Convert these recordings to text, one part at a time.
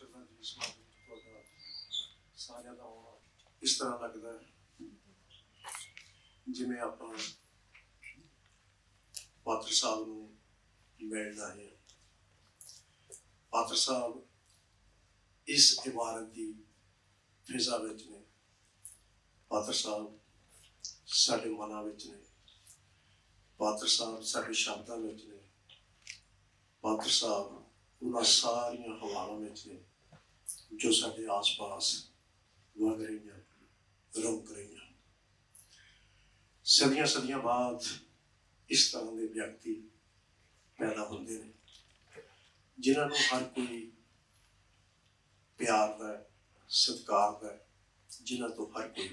ਸ਼ਰਧਾਂਜਲੀ ਸਮਾਗਮ ਤੁਹਾਡਾ ਸਾਰਿਆਂ ਦਾ ਆਉਣਾ ਇਸ ਤਰ੍ਹਾਂ ਲੱਗਦਾ ਹੈ। ਜਿਵੇਂ ਆਪਾਂ ਪਾਤਰ ਸਾਹਿਬ ਨੂੰ ਮਿਲਣ ਆਏ ਹਾਂ। ਪਾਤਰ ਸਾਹਿਬ ਇਸ ਇਮਾਰਤ ਦੀ ਫਿਜ਼ਾ ਵਿੱਚ ਨੇ। ਪਾਤਰ ਸਾਹਿਬ ਸਾਡੇ ਮਨਾਂ ਵਿੱਚ ਨੇ। ਪਾਤਰ ਸਾਹਿਬ ਸਾਡੇ ਸ਼ਬਦਾਂ ਵਿੱਚ ਨੇ। ਪਾਤਰ ਸਾਹਿਬ ਉਹਨਾਂ ਸਾਰੀਆਂ ਹਵਾਵਾਂ ਵਿੱਚ ਨੇ ਜੋ ਸਾਡੇ ਆਸ-ਪਾਸ ਵਗ ਰਹੀਆਂ, ਰੁਕ ਰਹੀਆਂ। ਸਦੀਆਂ ਸਦੀਆਂ ਬਾਅਦ ਇਸ ਤਰ੍ਹਾਂ ਦੇ ਵਿਅਕਤੀ ਪੈਦਾ ਹੁੰਦੇ ਨੇ, ਜਿਨ੍ਹਾਂ ਨੂੰ ਹਰ ਕੋਈ ਪਿਆਰ ਦਾ, ਸਤਿਕਾਰ ਦਾ, ਜਿਨ੍ਹਾਂ ਤੋਂ ਹਰ ਕੋਈ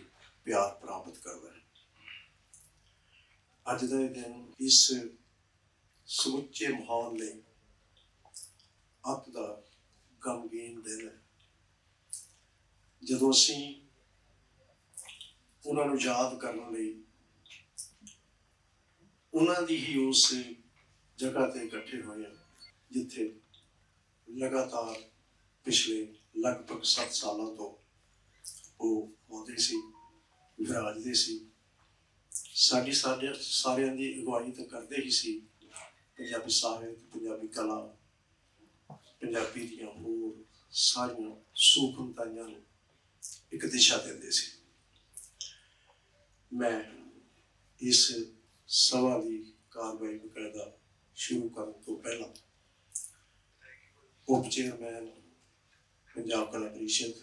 ਪਿਆਰ ਪ੍ਰਾਪਤ ਕਰਦਾ ਹੈ। ਅੱਜ ਦਾ ਦਿਨ ਇਸ ਸਮੁੱਚੇ ਮਾਹੌਲ ਲਈ ਅੱਤ ਦਾ ਗਮਗੀਨ ਦਿਨ। ਹੈ ਜਦੋਂ ਅਸੀਂ ਉਹਨਾਂ ਨੂੰ ਯਾਦ ਕਰਨ ਲਈ ਉਹਨਾਂ ਦੀ ਹੀ ਉਸ ਜਗ੍ਹਾ ਤੇ ਇਕੱਠੇ ਹੋਏ ਹਾਂ, ਜਿੱਥੇ ਲਗਾਤਾਰ ਪਿਛਲੇ ਲਗਭਗ 7 ਸਾਲਾਂ ਤੋਂ ਉਹ ਆਉਂਦੇ ਸੀ, ਵਿਰਾਜਦੇ ਸੀ। ਸਾਡੀ ਸਾਡੇ ਸਾਰਿਆਂ ਦੀ ਅਗਵਾਈ ਤਾਂ ਕਰਦੇ ਹੀ ਸੀ। ਪੰਜਾਬੀ ਸਾਹਿਤ, ਪੰਜਾਬੀ ਕਲਾ ਪੰਜਾਬੀ ਦੀਆਂ ਹੋਰ ਸਾਰੀਆਂ ਸੂਖਮਤਾਈਆਂ ਨੂੰ ਇੱਕ ਦਿਸ਼ਾ ਦਿੰਦੇ ਸੀ। ਮੈਂ ਇਸ ਸਭਾ ਦੀ ਕਾਰਵਾਈ ਬਕਾਇਦਾ ਸ਼ੁਰੂ ਕਰਨ ਤੋਂ ਪਹਿਲਾਂ ਉਪ ਚੇਅਰਮੈਨ, ਪੰਜਾਬ ਕਲਾ ਪਰਿਸ਼ਦ,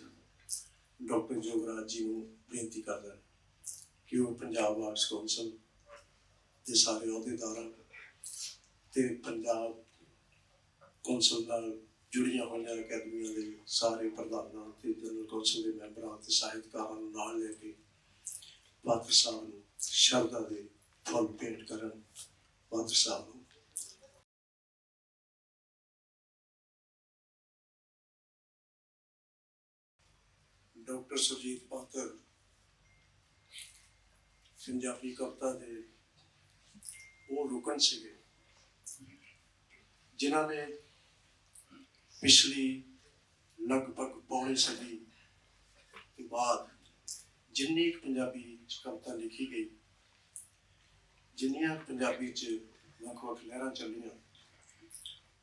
ਡਾਕਟਰ ਜੋਗਰਾਜ ਜੀ ਨੂੰ ਬੇਨਤੀ ਕਰਦਾ ਕਿ ਉਹ ਪੰਜਾਬ ਆਰਟਸ ਕੌਂਸਲ ਦੇ ਸਾਰੇ ਅਹੁਦੇਦਾਰਾਂ ਤੇ ਪੰਜਾਬ ਕੌਂਸਲ ਨਾਲ ਜੁੜੀਆਂ ਹੋਈਆਂ ਅਕੈਡਮੀਆਂ ਦੇ ਸਾਰੇ ਪ੍ਰਧਾਨਾਂ ਤੇ ਜਨਰਲ ਕੌਂਸਲ ਦੇ ਮੈਂਬਰਾਂ ਤੇ ਸਾਹਿਤਕਾਰਾਂ ਨੂੰ ਨਾਲ ਲੈ ਕੇ ਪਾਤਰ ਸਾਹਿਬ ਨੂੰ ਸ਼ਰਧਾ ਦੇ ਫੁੱਲ ਭੇਟ ਕਰਨ ਪਾਤਰ ਸਾਹਿਬ ਨੂੰ। ਡਾਕਟਰ ਸੁਰਜੀਤ ਪਾਤਰ, ਪੰਜਾਬੀ ਕਵਿਤਾ ਦੇ ਉਹ ਰੁਕਣ ਸੀਗੇ, ਜਿਨ੍ਹਾਂ ਨੇ ਪਿਛਲੀ ਲਗਭਗ ਪੌਣੀ ਸਦੀ ਦੇ ਬਾਅਦ ਜਿੰਨੀ ਕੁ ਪੰਜਾਬੀ ਕਵਿਤਾ ਲਿਖੀ ਗਈ, ਜਿੰਨੀਆਂ ਪੰਜਾਬੀ ਚ ਵੱਖ ਵੱਖ ਲਹਿਰਾਂ ਚੱਲੀਆਂ,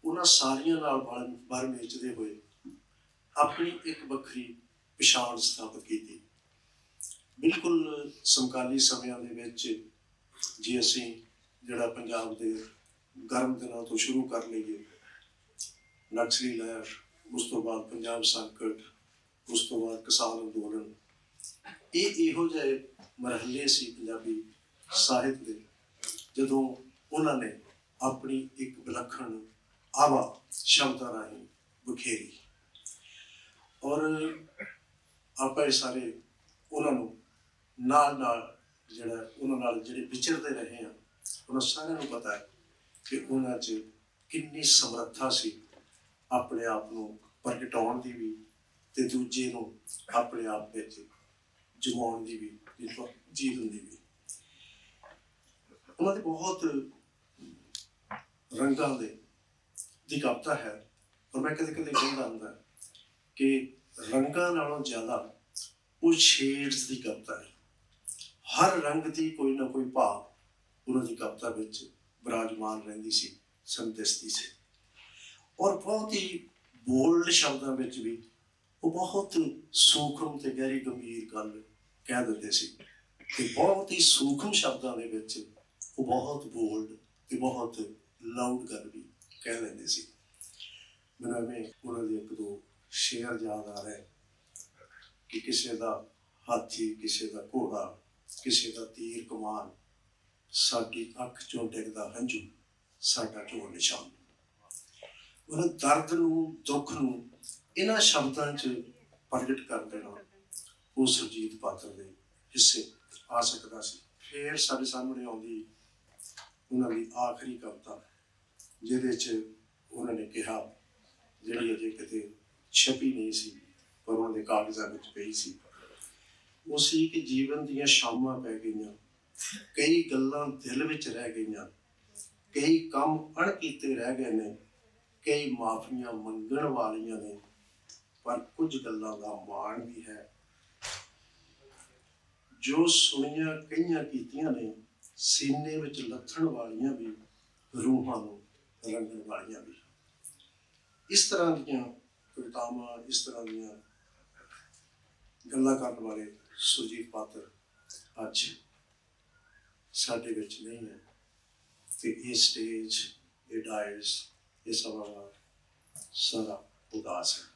ਉਹਨਾਂ ਸਾਰੀਆਂ ਨਾਲ ਬਲ ਬਰ ਵੇਚਦੇ ਹੋਏ ਆਪਣੀ ਇੱਕ ਵੱਖਰੀ ਪਛਾਣ ਸਥਾਪਿਤ ਕੀਤੀ। ਬਿਲਕੁਲ ਸਮਕਾਲੀ ਸਮਿਆਂ ਦੇ ਵਿੱਚ ਜੇ ਅਸੀਂ ਜਿਹੜਾ ਪੰਜਾਬ ਦੇ ਗਰਮ ਦਿਨਾਂ ਤੋਂ ਸ਼ੁਰੂ ਕਰ ਲਈਏ ਨਕਸਲੀ ਲਹਿਰ, ਉਸ ਤੋਂ ਬਾਅਦ ਪੰਜਾਬ ਸੰਕਟ, ਉਸ ਤੋਂ ਬਾਅਦ ਕਿਸਾਨ ਅੰਦੋਲਨ। ਇਹ ਇਹੋ ਜਿਹੇ ਮਰਹਲੇ ਸੀ ਪੰਜਾਬੀ ਸਾਹਿਤ ਦੇ, ਜਦੋਂ ਉਹਨਾਂ ਨੇ ਆਪਣੀ ਇੱਕ ਵਿਲੱਖਣ ਆਵਾ ਸ਼ਬਦਾਂ ਰਾਹੀਂ ਬਖੇਰੀ ਔਰ ਆਪਾਂ ਇਹ ਸਾਰੇ ਉਹਨਾਂ ਨੂੰ ਨਾਲ ਨਾਲ ਜਿਹੜਾ, ਉਹਨਾਂ ਨਾਲ ਜਿਹੜੇ ਵਿਚਰਦੇ ਰਹੇ ਆ ਉਹਨਾਂ ਸਾਰਿਆਂ ਨੂੰ ਪਤਾ ਹੈ ਕਿ ਉਹਨਾਂ 'ਚ ਕਿੰਨੀ ਸਮਰੱਥਾ ਸੀ। ਆਪਣੇ ਆਪ ਨੂੰ ਪ੍ਰਗਟਾਉਣ ਦੀ ਵੀ ਤੇ ਦੂਜੇ ਨੂੰ ਆਪਣੇ ਆਪ ਵਿੱਚ ਜਮਾਉਣ ਦੀ ਵੀ ਜਿੱਥੋਂ ਜੀਵਨ ਦੀ ਵੀ। ਉਹਨਾਂ ਦੇ ਬਹੁਤ ਰੰਗਾਂ ਦੇ ਦੀ ਕਵਿਤਾ ਹੈ, ਪਰ ਮੈਂ ਕਦੇ ਕਦੇ ਕਹਿੰਦਾ ਹੁੰਦਾ ਕਿ ਰੰਗਾਂ ਨਾਲੋਂ ਜ਼ਿਆਦਾ ਉਹ ਸ਼ੇਡਸ ਦੀ ਕਵਿਤਾ ਹੈ। ਹਰ ਰੰਗ ਦੀ ਕੋਈ ਨਾ ਕੋਈ ਭਾਵ ਉਹਨਾਂ ਦੀ ਕਵਿਤਾ ਵਿੱਚ ਵਿਰਾਜਮਾਨ ਰਹਿੰਦੀ ਸੀ ਸੰਦਿਸਤੀ ਸੀ। ਔਰ ਬਹੁਤ ਹੀ ਬੋਲਡ ਸ਼ਬਦਾਂ ਵਿੱਚ ਵੀ ਉਹ ਬਹੁਤ ਸੂਖਮ ਤੇ ਗਹਿਰੀ ਗੰਭੀਰ ਗੱਲ ਕਹਿ ਦਿੰਦੇ ਸੀ ਤੇ ਬਹੁਤ ਹੀ ਸੂਖਮ ਸ਼ਬਦਾਂ ਦੇ ਵਿੱਚ ਉਹ ਬਹੁਤ ਬੋਲਡ ਤੇ ਬਹੁਤ ਲਾਊਡ ਗੱਲ ਵੀ ਕਹਿ ਲੈਂਦੇ ਸੀ। ਮੈਨੂੰ ਐਵੇਂ ਉਹਨਾਂ ਦੇ ਇੱਕ ਦੋ ਸ਼ੇਰ ਯਾਦ ਆ ਰਹੇ ਕਿ ਕਿਸੇ ਦਾ ਹਾਥੀ, ਕਿਸੇ ਦਾ ਘੋੜਾ, ਕਿਸੇ ਦਾ ਤੀਰ ਕਮਾਨ ਸਾਡੀ ਅੱਖ ਚੋਂ ਡਿੱਗਦਾ ਹੰਝੂ, ਸਾਡਾ ਢੋਲ ਨਿਸ਼ਾਨ। ਉਹ ਦਰਦ ਨੂੰ, ਦੁੱਖ ਨੂੰ, ਇਹਨਾਂ ਸ਼ਬਦਾਂ 'ਚ ਪ੍ਰਗਟ ਕਰ ਦੇਣਾ ਉਹ ਸੁਰਜੀਤ ਪਾਤਰ ਦੇ ਹਿੱਸੇ ਆ ਸਕਦਾ ਸੀ। ਫੇਰ ਸਾਡੇ ਸਾਹਮਣੇ ਆਉਂਦੀ ਉਹਨਾਂ ਦੀ ਆਖਰੀ ਕਵਿਤਾ, ਜਿਹਦੇ 'ਚ ਉਹਨਾਂ ਨੇ ਕਿਹਾ, ਜਿਹੜੀ ਅਜੇ ਕਿਤੇ ਛਪੀ ਨਹੀਂ ਸੀ, ਪਰ ਉਹਨਾਂ ਦੇ ਕਾਗਜ਼ਾਂ ਵਿੱਚ ਪਈ ਸੀ। ਉਹ ਸੀ ਕਿ ਜੀਵਨ ਦੀਆਂ ਸ਼ਾਮਾਂ ਪੈ ਗਈਆਂ, ਕਈ ਗੱਲਾਂ ਦਿਲ ਵਿੱਚ ਰਹਿ ਗਈਆਂ, ਕਈ ਕੰਮ ਅਣਕੀਤੇ ਰਹਿ ਗਏ ਨੇ ਕਈ ਮਾਫੀਆਂ ਮੰਗਣ ਵਾਲੀਆਂ ਨੇ, ਪਰ ਕੁਝ ਗੱਲਾਂ ਦਾ ਮਾਣ ਵੀ ਹੈ। ਜੋ ਸੁਣੀਆਂ ਕਈਆਂ ਕੀਤੀਆਂ ਨੇ, ਸੀਨੇ ਵਿੱਚ ਲੱਥਣ ਵਾਲੀਆਂ ਵੀ, ਰੂਹਾਂ ਨੂੰ ਰੰਗਣ ਵਾਲੀਆਂ ਵੀ। ਇਸ ਤਰ੍ਹਾਂ ਦੀਆਂ ਕਵਿਤਾਵਾਂ, ਇਸ ਤਰ੍ਹਾਂ ਦੀਆਂ ਗੱਲਾਂ ਕਰਨ ਵਾਲੇ ਸੁਰਜੀਤ ਪਾਤਰ ਅੱਜ ਸਾਡੇ ਵਿੱਚ ਨਹੀਂ ਹੈ। ਤੇ ਇਹ ਸਟੇਜ ਇਹ ਡਾਇਸ ਇਹ ਸਭਾ ਸਾਰਾ ਉਦਾਸ ਹੈ